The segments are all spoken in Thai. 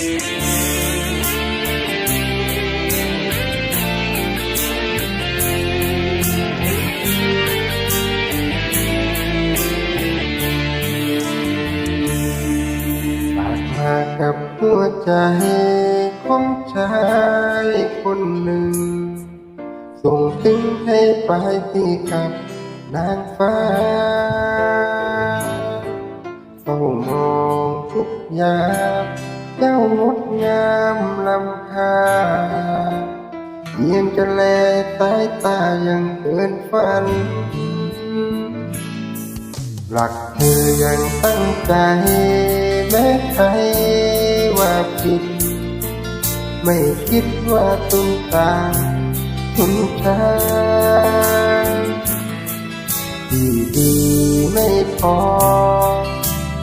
กับหัวใจของชายคนหนึ่ง ส่งถึงให้ไปที่กับนางฟ้าเฝ้ามองทุกย่าม เจ้างดงามลำคาเพียงจะแลสายตายังเกินฝันรักเธอยังตั้งใจแม้ใครว่าผิด ไม่คิดว่าตุ้มตามคุณชายที่ดีไม่พอ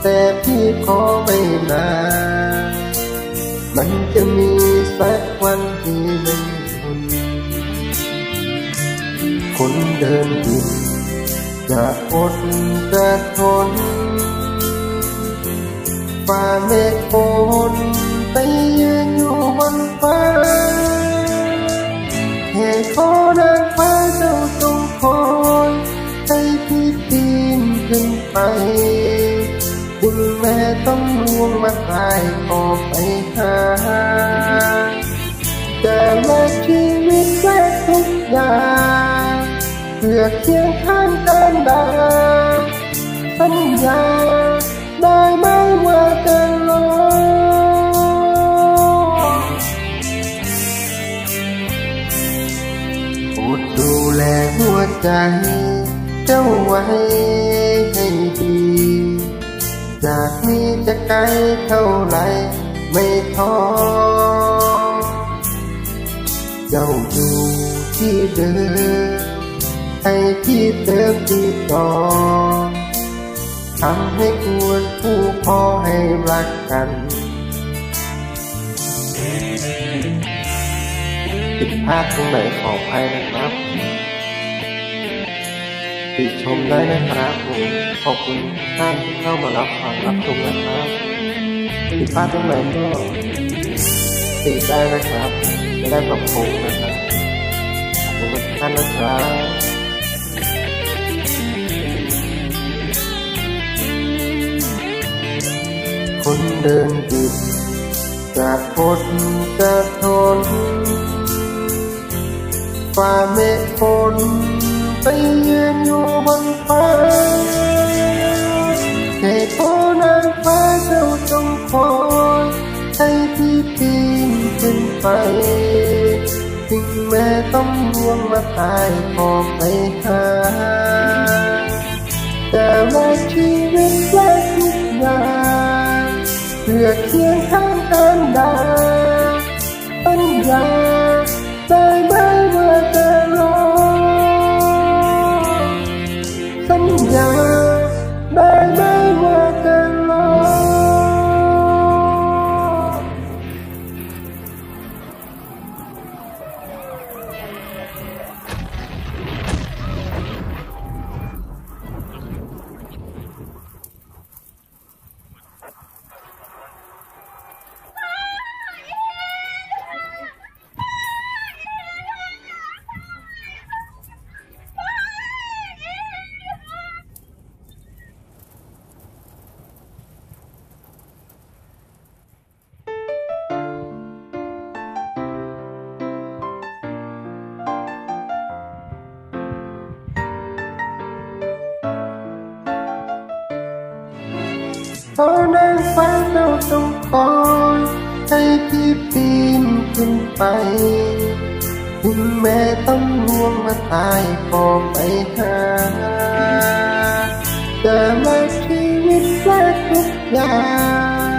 แต่พี่ขอไม่นาน มันจะมีสักวันที่ไม่ทนคนเดินผิดจะอดจะทนฝ่าเมฆฝนไปยืนอยู่บนฟ้าเหตุขอนางฟ้าเจ้าจงคอยให้พี่ปีนขึ้นไปถึงแม้ต้องล่วงมาตายขอไป เพื่อเคียงข้างกันดาสัญญาได้ไหมว่าจะรอโปรดดูแลหัวใจ เจ้าไว้ให้ดี จากนี้จะไกลเท่าไร ไม่ท้อเจ้าอยู่ที่เดิม ให้ที่เติมที่ต่อทำให้ควรผู้พอให้รักกันผิดพลาดตรงไหนขอภัยนะครับติชมได้นะครับผมขอบคุณท่านที่เข้ามารับฟังรับชมนะครับผิดพลาดตรงไหนก็ติได้นะครับ จะได้ปรับปรุงนะครับขอบคุณท่านนะครับ คนเดินผิด จากคนจะทนฝ่าเมฆฝนไปยืนอยู่บนฟ้าให้ขอนางฟ้าเจ้าจงคอยให้พี่ปีนขึ้นไปถึงแม้ต้องล่วงมาตายขอไปหา แต่ว่าชีวิต ลือเคียงข้างเติมดาสัญญา ขอนางฟ้าเจ้องคอยให้พี่ปีนขึ้นไป ถึงแม้ต้องล่วงมาตายขอไปหาแต่ว่าชีวิตแลกทุกอย่าง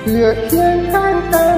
เพื่อเคียงข้างกันดาสัญญา